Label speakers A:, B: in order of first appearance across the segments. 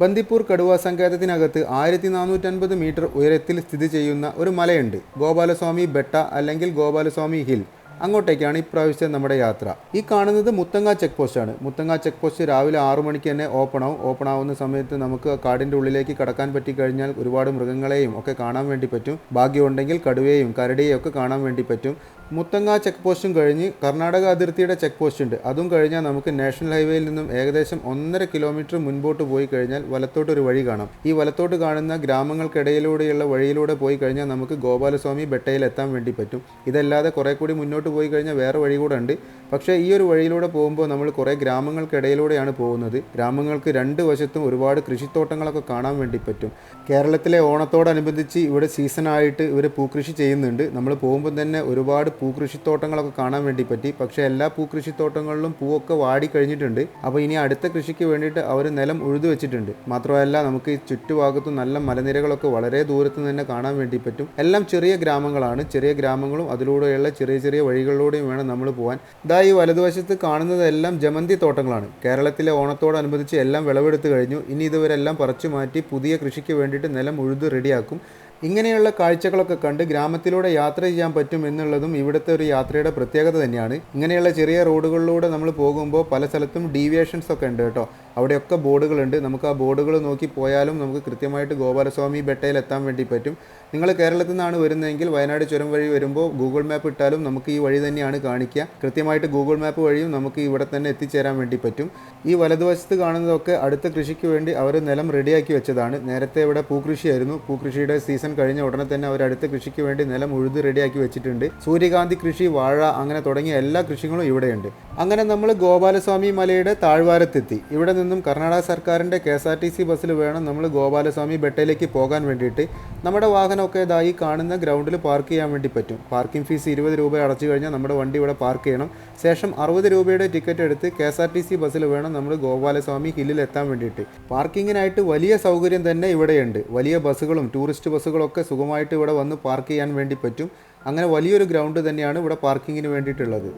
A: ബന്ദിപ്പൂർ കടുവ സങ്കേതത്തിനകത്ത് ആയിരത്തി നാനൂറ്റൻപത് മീറ്റർ ഉയരത്തിൽ സ്ഥിതി ചെയ്യുന്ന ഒരു മലയുണ്ട്. ഗോപാലസ്വാമി ബെട്ട അല്ലെങ്കിൽ ഗോപാലസ്വാമി ഹിൽ. അങ്ങോട്ടേക്കാണ് ഇപ്രാവശ്യം നമ്മുടെ യാത്ര. ഈ കാണുന്നത് മുത്തങ്ങ ചെക്ക് പോസ്റ്റാണ് മുത്തങ്ങ ചെക്ക് പോസ്റ്റ് രാവിലെ ആറു മണിക്ക് തന്നെ ഓപ്പൺ ആവും. ഓപ്പൺ ആവുന്ന സമയത്ത് നമുക്ക് കാടിന്റെ ഉള്ളിലേക്ക് കടക്കാൻ പറ്റിക്കഴിഞ്ഞാൽ ഒരുപാട് മൃഗങ്ങളെയും ഒക്കെ കാണാൻ വേണ്ടി പറ്റും. ഭാഗ്യമുണ്ടെങ്കിൽ കടുവയെയും കരടിയെയും ഒക്കെ കാണാൻ വേണ്ടി പറ്റും. മുത്തങ്ങ ചെക്ക് പോസ്റ്റും കഴിഞ്ഞ് കർണാടക അതിർത്തിയുടെ ചെക്ക് പോസ്റ്റ് ഉണ്ട്. അതും കഴിഞ്ഞാൽ നമുക്ക് നാഷണൽ ഹൈവേയിൽ നിന്നും ഏകദേശം ഒന്നര കിലോമീറ്റർ മുൻപോട്ട് പോയി കഴിഞ്ഞാൽ വലത്തോട്ട് ഒരു വഴി കാണാം. ഈ വലത്തോട്ട് കാണുന്ന ഗ്രാമങ്ങൾക്കിടയിലൂടെയുള്ള വഴിയിലൂടെ പോയി കഴിഞ്ഞാൽ നമുക്ക് ഗോപാലസ്വാമി ബെട്ടയിൽ എത്താൻ വേണ്ടി പറ്റും. ഇതല്ലാതെ കുറേ കൂടി മുന്നോട്ട് പോയി കഴിഞ്ഞാൽ വേറെ വഴി കൂടെ ഉണ്ട്. പക്ഷേ ഈ ഒരു വഴിയിലൂടെ പോകുമ്പോൾ നമ്മൾ കുറേ ഗ്രാമങ്ങൾക്കിടയിലൂടെയാണ് പോകുന്നത്. ഗ്രാമങ്ങൾക്ക് രണ്ട് വശത്തും ഒരുപാട് കൃഷിത്തോട്ടങ്ങളൊക്കെ കാണാൻ വേണ്ടി പറ്റും. കേരളത്തിലെ ഓണത്തോടനുബന്ധിച്ച് ഇവിടെ സീസണായിട്ട് ഇവർ പൂക്കൃഷി ചെയ്യുന്നുണ്ട്. നമ്മൾ പോകുമ്പോൾ തന്നെ ഒരുപാട് പൂക്കൃഷിത്തോട്ടങ്ങളൊക്കെ കാണാൻ വേണ്ടി പറ്റി. പക്ഷേ എല്ലാ പൂക്കൃഷിത്തോട്ടങ്ങളിലും പൂവൊക്കെ വാടി കഴിഞ്ഞിട്ടുണ്ട് അപ്പോൾ ഇനി അടുത്ത കൃഷിക്ക് വേണ്ടിയിട്ട് അവർ നിലം ഉഴുതു വെച്ചിട്ടുണ്ട്. മാത്രമല്ല നമുക്ക് ഈ ചുറ്റുഭാഗത്തും നല്ല മലനിരകളൊക്കെ വളരെ ദൂരത്ത് തന്നെ കാണാൻ വേണ്ടി പറ്റും. എല്ലാം ചെറിയ ഗ്രാമങ്ങളാണ്. ചെറിയ ഗ്രാമങ്ങളും അതിലൂടെയുള്ള ചെറിയ ചെറിയ വഴികളിലൂടെയും വേണം നമ്മൾ പോകാൻ. ഇതാ ഈ വലതുവശത്ത് കാണുന്നതെല്ലാം ജമന്തി തോട്ടങ്ങളാണ്. കേരളത്തിലെ ഓണത്തോടനുബന്ധിച്ച് എല്ലാം വിളവെടുത്ത് കഴിഞ്ഞു. ഇനി ഇതുവരെല്ലാം പറിച്ചു മാറ്റി പുതിയ കൃഷിക്ക് വേണ്ടിയിട്ട് നിലം ഉഴുത് റെഡിയാക്കും. ഇങ്ങനെയുള്ള കാഴ്ചകളൊക്കെ കണ്ട് ഗ്രാമത്തിലൂടെ യാത്ര ചെയ്യാൻ പറ്റും എന്നുള്ളതും ഇവിടുത്തെ ഒരു യാത്രയുടെ പ്രത്യേകത തന്നെയാണ്. ഇങ്ങനെയുള്ള ചെറിയ റോഡുകളിലൂടെ നമ്മൾ പോകുമ്പോൾ പല സ്ഥലത്തും ഡീവിയേഷൻസ് ഒക്കെ ഉണ്ട് കേട്ടോ. അവിടെയൊക്കെ ബോർഡുകളുണ്ട്. നമുക്ക് ആ ബോർഡുകൾ നോക്കി പോയാലും നമുക്ക് കൃത്യമായിട്ട് ഗോപാലസ്വാമി ബെട്ടയിൽ എത്താൻ വേണ്ടി പറ്റും. നിങ്ങൾ കേരളത്തിൽ നിന്നാണ് വരുന്നതെങ്കിൽ വയനാട് ചുരം വഴി വരുമ്പോൾ ഗൂഗിൾ മാപ്പ് ഇട്ടാലും നമുക്ക് ഈ വഴി തന്നെയാണ് കാണിക്കുക. കൃത്യമായിട്ട് ഗൂഗിൾ മാപ്പ് വഴിയും നമുക്ക് ഇവിടെ തന്നെ എത്തിച്ചേരാൻ വേണ്ടി പറ്റും. ഈ വലതുവശത്ത് കാണുന്നതൊക്കെ അടുത്ത കൃഷിക്ക് വേണ്ടി അവർ നിലം റെഡിയാക്കി വെച്ചതാണ്. നേരത്തെ ഇവിടെ പൂക്കൃഷിയായിരുന്നു പൂക്കൃഷിയുടെ സീസൺ കഴിഞ്ഞ ഉടനെ തന്നെ അവർ അടുത്ത കൃഷിക്ക് വേണ്ടി നിലം ഉഴുത് റെഡിയാക്കി വെച്ചിട്ടുണ്ട്. സൂര്യകാന്തി കൃഷി വാഴ അങ്ങനെ തുടങ്ങിയ എല്ലാ കൃഷികളും ഇവിടെയുണ്ട്. അങ്ങനെ നമ്മൾ ഗോപാലസ്വാമി മലയുടെ താഴ്വാരത്തെത്തി. ഇവിടെ നിന്നും കർണാടക സർക്കാരിന്റെ K S R T C ബസ്സിൽ വേണം നമ്മൾ ഗോപാലസ്വാമി ബെട്ടയിലേക്ക് പോകാൻ വേണ്ടിയിട്ട്. നമ്മുടെ വാഹനമൊക്കെ ഇതായി കാണുന്ന ഗ്രൗണ്ടിൽ പാർക്ക് ചെയ്യാൻ വേണ്ടി പറ്റും. പാർക്കിംഗ് ഫീസ് ഇരുപത് രൂപ അടച്ചു കഴിഞ്ഞാൽ നമ്മുടെ വണ്ടി ഇവിടെ പാർക്ക് ചെയ്യണം. ശേഷം അറുപത് രൂപയുടെ ടിക്കറ്റ് എടുത്ത് K S R T C ബസ്സിൽ വേണം നമ്മൾ ഗോപാലസ്വാമി ഹില്ലിൽ എത്താൻ വേണ്ടിയിട്ട്. പാർക്കിങ്ങിനായിട്ട് വലിയ സൗകര്യം തന്നെ ഇവിടെയുണ്ട്. വലിയ ബസ്സുകളും ടൂറിസ്റ്റ് ബസ്സുകളൊക്കെ സുഖമായിട്ട് ഇവിടെ വന്ന് പാർക്ക് ചെയ്യാൻ വേണ്ടി പറ്റും. അങ്ങനെ വലിയൊരു ഗ്രൗണ്ട് തന്നെയാണ് ഇവിടെ പാർക്കിങ്ങിന് വേണ്ടിയിട്ടുള്ളത്.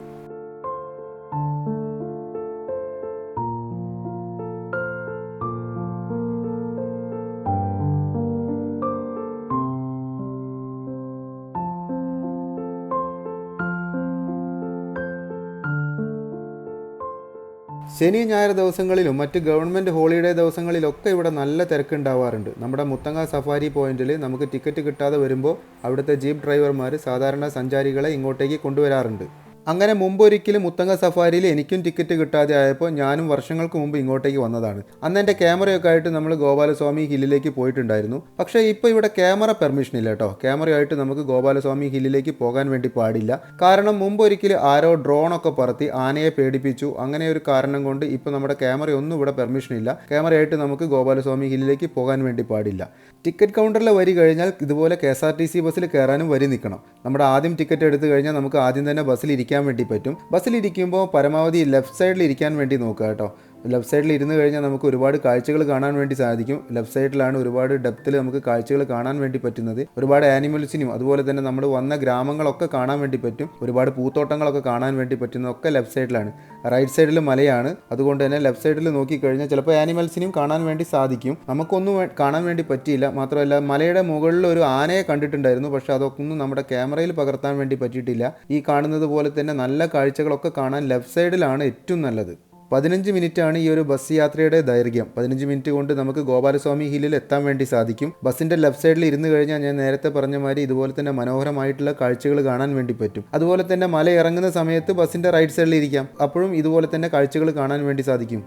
A: ശനി ഞായർ ദിവസങ്ങളിലും മറ്റ് ഗവൺമെന്റ് ഹോളിഡേ ദിവസങ്ങളിലൊക്കെ ഇവിടെ നല്ല തിരക്കുണ്ടാവാറുണ്ട്. നമ്മുടെ മുത്തങ്ങ സഫാരി പോയിന്റിൽ നമുക്ക് ടിക്കറ്റ് കിട്ടാതെ വരുമ്പോൾ അവിടുത്തെ ജീപ്പ് ഡ്രൈവർമാർ സാധാരണ സഞ്ചാരികളെ ഇങ്ങോട്ടേക്ക് കൊണ്ടുവരാറുണ്ട്. അങ്ങനെ മുമ്പൊരിക്കലും മുത്തങ്ങ സഫാരിയിൽ എനിക്കും ടിക്കറ്റ് കിട്ടാതെ ആയപ്പോൾ ഞാനും വർഷങ്ങൾക്ക് മുമ്പ് ഇങ്ങോട്ടേക്ക് വന്നതാണ്. അന്ന് എന്റെ ക്യാമറയൊക്കെ ആയിട്ട് നമ്മൾ ഗോപാലസ്വാമി ഹില്ലിലേക്ക് പോയിട്ടുണ്ടായിരുന്നു. പക്ഷേ ഇപ്പോൾ ഇവിടെ ക്യാമറ പെർമിഷൻ ഇല്ല കേട്ടോ. ക്യാമറയായിട്ട് നമുക്ക് ഗോപാലസ്വാമി ഹില്ലിലേക്ക് പോകാൻ വേണ്ടി പാടില്ല. കാരണം മുമ്പൊരിക്കൽ ആരോ ഡ്രോണൊക്കെ പറത്തി ആനയെ പേടിപ്പിച്ചു. അങ്ങനെ ഒരു കാരണം കൊണ്ട് ഇപ്പോൾ നമ്മുടെ ക്യാമറയൊന്നും ഇവിടെ പെർമിഷൻ ഇല്ല. ക്യാമറയായിട്ട് നമുക്ക് ഗോപാലസ്വാമി ഹില്ലിലേക്ക് പോകാൻ വേണ്ടി പാടില്ല. ടിക്കറ്റ് കൗണ്ടറിൽ വരി കഴിഞ്ഞാൽ ഇതുപോലെ K S R T C ബസ്സിൽ കയറാനും വരി നിൽക്കണം. നമ്മുടെ ആദ്യം ടിക്കറ്റ് എടുത്തു കഴിഞ്ഞാൽ നമുക്ക് ആദ്യം തന്നെ ബസ്സിൽ ഇരിക്കാൻ വേണ്ടി പറ്റും. ബസ്സിലിരിക്കുമ്പോൾ പരമാവധി ലെഫ്റ്റ് സൈഡിൽ ഇരിക്കാൻ വേണ്ടി നോക്കുക കേട്ടോ. ലെഫ്റ്റ് സൈഡിൽ ഇരുന്ന് കഴിഞ്ഞാൽ നമുക്ക് ഒരുപാട് കാഴ്ചകൾ കാണാൻ വേണ്ടി സാധിക്കും. ലെഫ്റ്റ് സൈഡിലാണ് ഒരുപാട് ഡെപ്തിൽ നമുക്ക് കാഴ്ചകൾ കാണാൻ വേണ്ടി പറ്റുന്നത്. ഒരുപാട് ആനിമൽസിനും അതുപോലെ തന്നെ നമ്മൾ വന്ന ഗ്രാമങ്ങളൊക്കെ കാണാൻ വേണ്ടി പറ്റും. ഒരുപാട് പൂത്തോട്ടങ്ങളൊക്കെ കാണാൻ വേണ്ടി പറ്റുന്നതൊക്കെ ലെഫ്റ്റ് സൈഡിലാണ് റൈറ്റ് സൈഡിൽ മലയാണ്. അതുകൊണ്ട് തന്നെ ലെഫ്റ്റ് സൈഡിൽ നോക്കിക്കഴിഞ്ഞാൽ ചിലപ്പോൾ ആനിമൽസിനും കാണാൻ വേണ്ടി സാധിക്കും. നമുക്കൊന്നും കാണാൻ വേണ്ടി പറ്റിയില്ല. മാത്രമല്ല മലയുടെ മുകളിൽ ഒരു ആനയെ കണ്ടിട്ടുണ്ടായിരുന്നു. പക്ഷേ അതൊന്നും നമ്മുടെ ക്യാമറയിൽ പകർത്താൻ വേണ്ടി പറ്റിയിട്ടില്ല. ഈ കാണുന്നത് പോലെ തന്നെ നല്ല കാഴ്ചകളൊക്കെ കാണാൻ ലെഫ്റ്റ് സൈഡിലാണ് ഏറ്റവും നല്ലത്. പതിനഞ്ച് മിനിറ്റാണ് ഈ ഒരു ബസ് യാത്രയുടെ ദൈർഘ്യം. പതിനഞ്ച് മിനിറ്റ് കൊണ്ട് നമുക്ക് ഗോപാലസ്വാമി ഹില്ലിൽ എത്താൻ വേണ്ടി സാധിക്കും. ബസ്സിന്റെ ലെഫ്റ്റ് സൈഡിൽ ഇരുന്ന് കഴിഞ്ഞാൽ ഞാൻ നേരത്തെ പറഞ്ഞ മാതിരി ഇതുപോലെ തന്നെ മനോഹരമായിട്ടുള്ള കാഴ്ചകൾ കാണാൻ വേണ്ടി പറ്റും. അതുപോലെ തന്നെ മല ഇറങ്ങുന്ന സമയത്ത് ബസ്സിന്റെ റൈറ്റ് സൈഡിൽ ഇരിക്കാം. അപ്പോഴും ഇതുപോലെ തന്നെ കാഴ്ചകൾ കാണാൻ വേണ്ടി സാധിക്കും.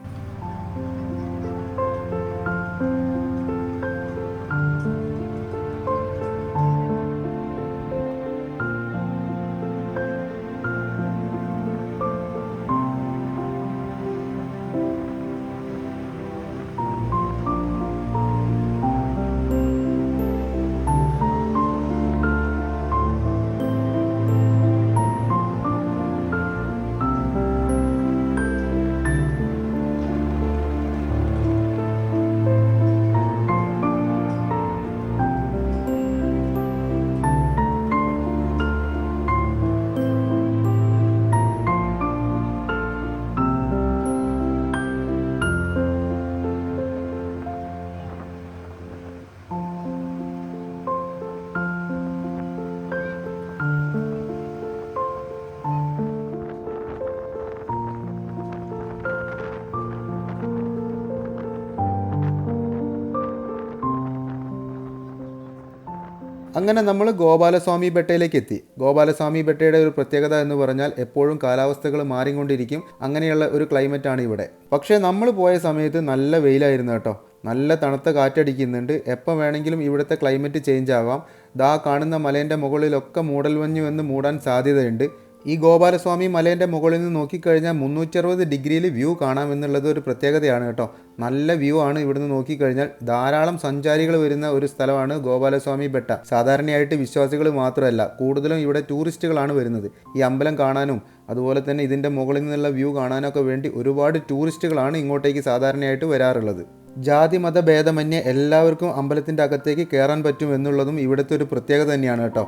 A: അങ്ങനെ നമ്മൾ ഗോപാലസ്വാമി ബെട്ടയിലേക്ക് എത്തി. ഗോപാലസ്വാമി ബെട്ടയുടെ ഒരു പ്രത്യേകത എന്ന് പറഞ്ഞാൽ എപ്പോഴും കാലാവസ്ഥകൾ മാറിക്കൊണ്ടിരിക്കും. അങ്ങനെയുള്ള ഒരു ക്ലൈമറ്റ് ആണ് ഇവിടെ. പക്ഷേ നമ്മൾ പോയ സമയത്ത് നല്ല വെയിലായിരുന്നു കേട്ടോ. നല്ല തണുത്ത കാറ്റടിക്കുന്നുണ്ട്. എപ്പോൾ വേണമെങ്കിലും ഇവിടുത്തെ ക്ലൈമറ്റ് ചേഞ്ച് ആവാം. ദാ കാണുന്ന മലേന്റെ മുകളിലൊക്കെ മൂടൽ മഞ്ഞ് എന്ന് മൂടാൻ സാധ്യതയുണ്ട്. ഈ ഗോപാലസ്വാമി മലേന്റെ മുകളിൽ നിന്ന് നോക്കിക്കഴിഞ്ഞാൽ മുന്നൂറ്ററുപത് ഡിഗ്രിയിൽ വ്യൂ കാണാമെന്നുള്ളത് ഒരു പ്രത്യേകതയാണ് കേട്ടോ. നല്ല വ്യൂ ആണ് ഇവിടുന്ന് നോക്കിക്കഴിഞ്ഞാൽ. ധാരാളം സഞ്ചാരികൾ വരുന്ന ഒരു സ്ഥലമാണ് ഗോപാലസ്വാമി ബെട്ട. സാധാരണയായിട്ട് വിശ്വാസികൾ മാത്രമല്ല കൂടുതലും ഇവിടെ ടൂറിസ്റ്റുകളാണ് വരുന്നത്. ഈ അമ്പലം കാണാനും അതുപോലെ തന്നെ ഇതിന്റെ മുകളിൽ നിന്നുള്ള വ്യൂ കാണാനൊക്കെ വേണ്ടി ഒരുപാട് ടൂറിസ്റ്റുകളാണ് ഇങ്ങോട്ടേക്ക് സാധാരണയായിട്ട് വരാറുള്ളത്. ജാതി മത ഭേദമന്യേ എല്ലാവർക്കും അമ്പലത്തിന്റെ അകത്തേക്ക് കയറാൻ പറ്റും എന്നുള്ളതും ഇവിടുത്തെ ഒരു പ്രത്യേകത തന്നെയാണ് കേട്ടോ.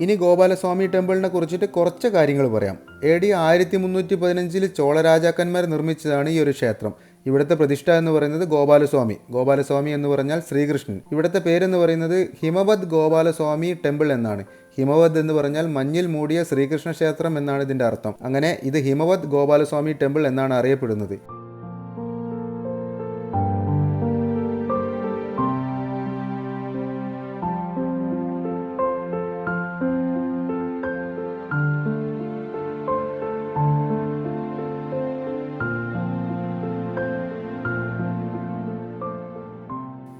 A: ഇനി ഗോപാലസ്വാമി ടെമ്പിളിനെ കുറിച്ചിട്ട് കുറച്ച് കാര്യങ്ങൾ പറയാം. എ ഡി ആയിരത്തി മുന്നൂറ്റി പതിനഞ്ചിൽ ചോള രാജാക്കന്മാർ നിർമ്മിച്ചതാണ് ഈ ഒരു ക്ഷേത്രം. ഇവിടുത്തെ പ്രതിഷ്ഠ എന്ന് പറയുന്നത് ഗോപാലസ്വാമി. ഗോപാലസ്വാമി എന്ന് പറഞ്ഞാൽ ശ്രീകൃഷ്ണൻ. ഇവിടുത്തെ പേരെന്ന് പറയുന്നത് ഹിമവത് ഗോപാലസ്വാമി ടെമ്പിൾ എന്നാണ്. ഹിമവത് എന്ന് പറഞ്ഞാൽ മഞ്ഞിൽ മൂടിയ ശ്രീകൃഷ്ണ ക്ഷേത്രം എന്നാണ് ഇതിന്റെ അർത്ഥം. അങ്ങനെ ഇത് ഹിമവത് ഗോപാലസ്വാമി ടെമ്പിൾ എന്നാണ് അറിയപ്പെടുന്നത്.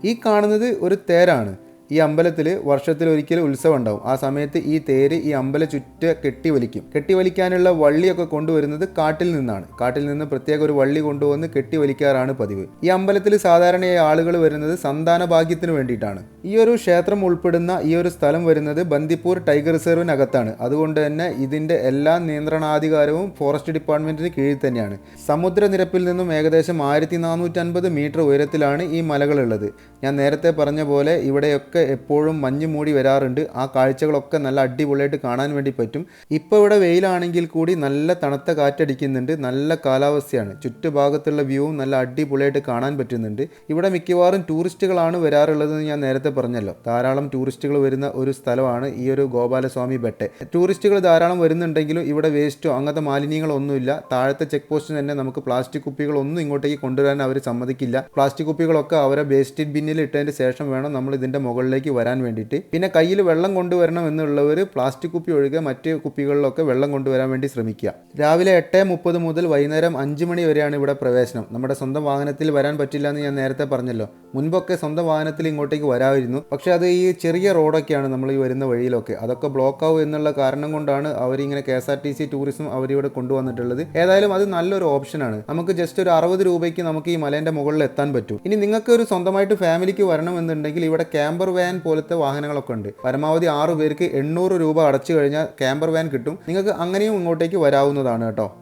A: ഈ കാണുന്നത് ഒരു തേരാണ്. ഈ അമ്പലത്തിൽ വർഷത്തിൽ ഒരിക്കൽ ഉത്സവം ഉണ്ടാവും. ആ സമയത്ത് ഈ തേര് ഈ അമ്പല ചുറ്റ കെട്ടിവലിക്കും. കെട്ടിവലിക്കാനുള്ള വള്ളിയൊക്കെ കൊണ്ടുവരുന്നത് കാട്ടിൽ നിന്നാണ്. കാട്ടിൽ നിന്ന് പ്രത്യേക ഒരു വള്ളി കൊണ്ടുവന്ന് കെട്ടിവലിക്കാറാണ് പതിവ്. ഈ അമ്പലത്തിൽ സാധാരണയായി ആളുകൾ വരുന്നത് സന്താന ഭാഗ്യത്തിന് വേണ്ടിയിട്ടാണ്. ഈ ഒരു ക്ഷേത്രം ഉൾപ്പെടുന്ന ഈ ഒരു സ്ഥലം വരുന്നത് ബന്ദിപ്പൂർ ടൈഗർ റിസർവിനകത്താണ്. അതുകൊണ്ട് തന്നെ ഇതിന്റെ എല്ലാ നിയന്ത്രണാധികാരവും ഫോറസ്റ്റ് ഡിപ്പാർട്ട്മെന്റിന് കീഴിൽ തന്നെയാണ്. സമുദ്രനിരപ്പിൽ നിന്നും ഏകദേശം ആയിരത്തി മീറ്റർ ഉയരത്തിലാണ് ഈ മലകളുള്ളത്. ഞാൻ നേരത്തെ പറഞ്ഞ പോലെ ഇവിടെയൊക്കെ എപ്പോഴും മഞ്ഞ് മൂടി വരാറുണ്ട്. ആ കാഴ്ചകളൊക്കെ നല്ല അടിപൊളിയായിട്ട് കാണാൻ വേണ്ടി പറ്റും. ഇപ്പോൾ ഇവിടെ വെയിലാണെങ്കിൽ കൂടി നല്ല തണുത്ത കാറ്റടിക്കുന്നുണ്ട്. നല്ല കാലാവസ്ഥയാണ്. ചുറ്റുഭാഗത്തുള്ള വ്യൂവും നല്ല അടിപൊളിയായിട്ട് കാണാൻ പറ്റുന്നുണ്ട്. ഇവിടെ മിക്കവാറും ടൂറിസ്റ്റുകളാണ് വരാറുള്ളതെന്ന് ഞാൻ നേരത്തെ പറഞ്ഞല്ലോ. ധാരാളം ടൂറിസ്റ്റുകൾ വരുന്ന ഒരു സ്ഥലമാണ് ഈ ഒരു ഗോപാലസ്വാമി ബെട്ടെ. ടൂറിസ്റ്റുകൾ ധാരാളം വരുന്നുണ്ടെങ്കിലും ഇവിടെ വേസ്റ്റോ അങ്ങനത്തെ മാലിന്യങ്ങളൊന്നുമില്ല. താഴത്തെ ചെക്ക് പോസ്റ്റിന് തന്നെ നമുക്ക് പ്ലാസ്റ്റിക് കുപ്പികളൊന്നും ഇങ്ങോട്ടേക്ക് കൊണ്ടുവരാൻ അവർ സമ്മതിക്കില്ല. പ്ലാസ്റ്റിക് കുപ്പികളൊക്കെ അവരെ വേസ്റ്റ് ബിന്നിൽ ഇട്ടതിന് ശേഷം വേണം നമ്മൾ ഇതിന്റെ മുകളിലേക്ക് വരാൻ വേണ്ടിയിട്ട്. പിന്നെ കയ്യിൽ വെള്ളം കൊണ്ടുവരണം എന്നുള്ളവർ പ്ലാസ്റ്റിക് കുപ്പി ഒഴികെ മറ്റ് കുപ്പികളിലൊക്കെ വെള്ളം കൊണ്ടുവരാൻ വേണ്ടി ശ്രമിക്കുക. രാവിലെ എട്ട് മുപ്പത് മുതൽ വൈകുന്നേരം അഞ്ച് മണി വരെയാണ് ഇവിടെ പ്രവേശനം. നമ്മുടെ സ്വന്തം വാഹനത്തിൽ വരാൻ പറ്റില്ല എന്ന് ഞാൻ നേരത്തെ പറഞ്ഞല്ലോ. മുൻപൊക്കെ സ്വന്തം വാഹനത്തിൽ ഇങ്ങോട്ടേക്ക് വരാമായിരുന്നു. പക്ഷേ അത് ഈ ചെറിയ റോഡൊക്കെയാണ് നമ്മൾ ഈ വരുന്ന വഴിയിലൊക്കെ. അതൊക്കെ ബ്ലോക്ക് ആവും എന്നുള്ള കാരണം കൊണ്ടാണ് അവരിങ്ങനെ K S R T C tourism അവരിവിടെ കൊണ്ടുവന്നിട്ടുള്ളത്. ഏതായാലും അത് നല്ലൊരു ഓപ്ഷനാണ് നമുക്ക് ജസ്റ്റ് ഒരു അറുപത് രൂപയ്ക്ക് നമുക്ക് ഈ മലേന്റെ മുകളിൽ എത്താൻ പറ്റും. ഇനി നിങ്ങൾക്ക് ഒരു സ്വന്തമായിട്ട് ഫാമിലിക്ക് വരണമെന്നുണ്ടെങ്കിൽ ഇവിടെ ക്യാമ്പർ വാൻ പോലത്തെ വാഹനങ്ങളൊക്കെ ഉണ്ട്. പരമാവധി ആറു പേർക്ക് എണ്ണൂറ് രൂപ അടച്ചു കഴിഞ്ഞാൽ ക്യാമ്പർ വാൻ കിട്ടും. നിങ്ങൾക്ക് അങ്ങനെയും ഇങ്ങോട്ടേക്ക് വരാവുന്നതാണ് കേട്ടോ.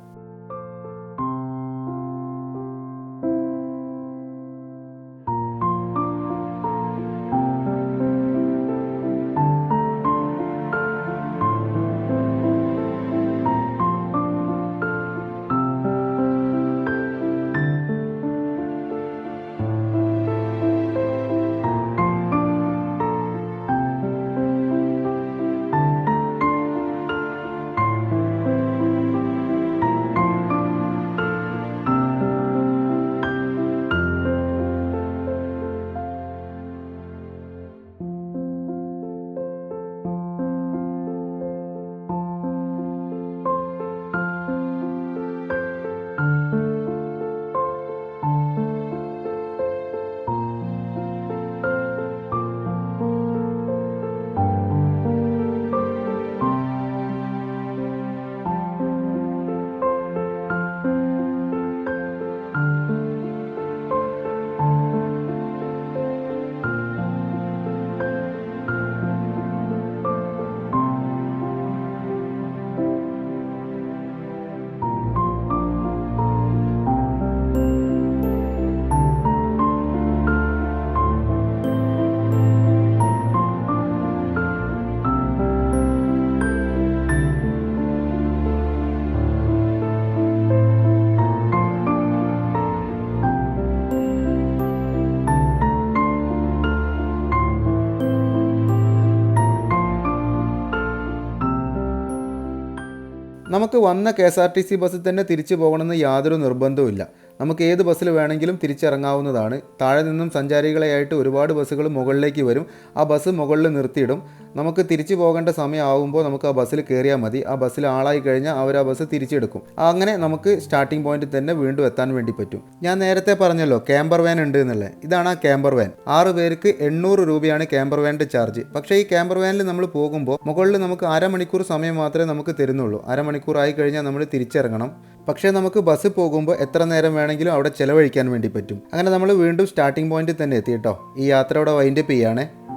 A: നമുക്ക് വന്ന K S R T C ബസ്സിൽ തന്നെ തിരിച്ചു പോകണമെന്ന് യാതൊരു നിർബന്ധവുമില്ല നമുക്ക് ഏത് ബസ്സിൽ വേണമെങ്കിലും തിരിച്ചിറങ്ങാവുന്നതാണ്. താഴെ നിന്നും സഞ്ചാരികളെയായിട്ട് ഒരുപാട് ബസ്സുകൾ മുകളിലേക്ക് വരും. ആ ബസ് മുകളിൽ നിർത്തിയിടും. നമുക്ക് തിരിച്ചു പോകേണ്ട സമയമാകുമ്പോൾ നമുക്ക് ആ ബസ്സിൽ കയറിയാൽ മതി. ആ ബസ്സിൽ ആളായി കഴിഞ്ഞാൽ അവർ ആ ബസ് തിരിച്ചെടുക്കും. അങ്ങനെ നമുക്ക് സ്റ്റാർട്ടിംഗ് പോയിന്റിൽ തന്നെ വീണ്ടും എത്താൻ വേണ്ടി പറ്റും. ഞാൻ നേരത്തെ പറഞ്ഞല്ലോ ക്യാമ്പർ വാൻ ഉണ്ട് എന്നുള്ളത് ഇതാണ് ആ ക്യാമ്പർ വാൻ ആറ് പേർക്ക് എണ്ണൂറ് രൂപയാണ് ക്യാമ്പർ വാന്റെ ചാർജ് പക്ഷേ ഈ ക്യാമ്പർ വാനിൽ നമ്മൾ പോകുമ്പോൾ മുകളിൽ നമുക്ക് അരമണിക്കൂർ സമയം മാത്രമേ നമുക്ക് തരുന്നുള്ളൂ. അരമണിക്കൂർ ആയി കഴിഞ്ഞാൽ നമ്മൾ തിരിച്ചിറങ്ങണം. പക്ഷേ നമുക്ക് ബസ് പോകുമ്പോൾ എത്ര നേരം വേണമെങ്കിലും അവിടെ ചിലവഴിക്കാൻ വേണ്ടി പറ്റും. അങ്ങനെ നമ്മൾ വീണ്ടും സ്റ്റാർട്ടിംഗ് പോയിന്റിൽ തന്നെ എത്തി കേട്ടോ. ഈ അവിടെ വൈൻഡപ്പ് ചെയ്യാണ്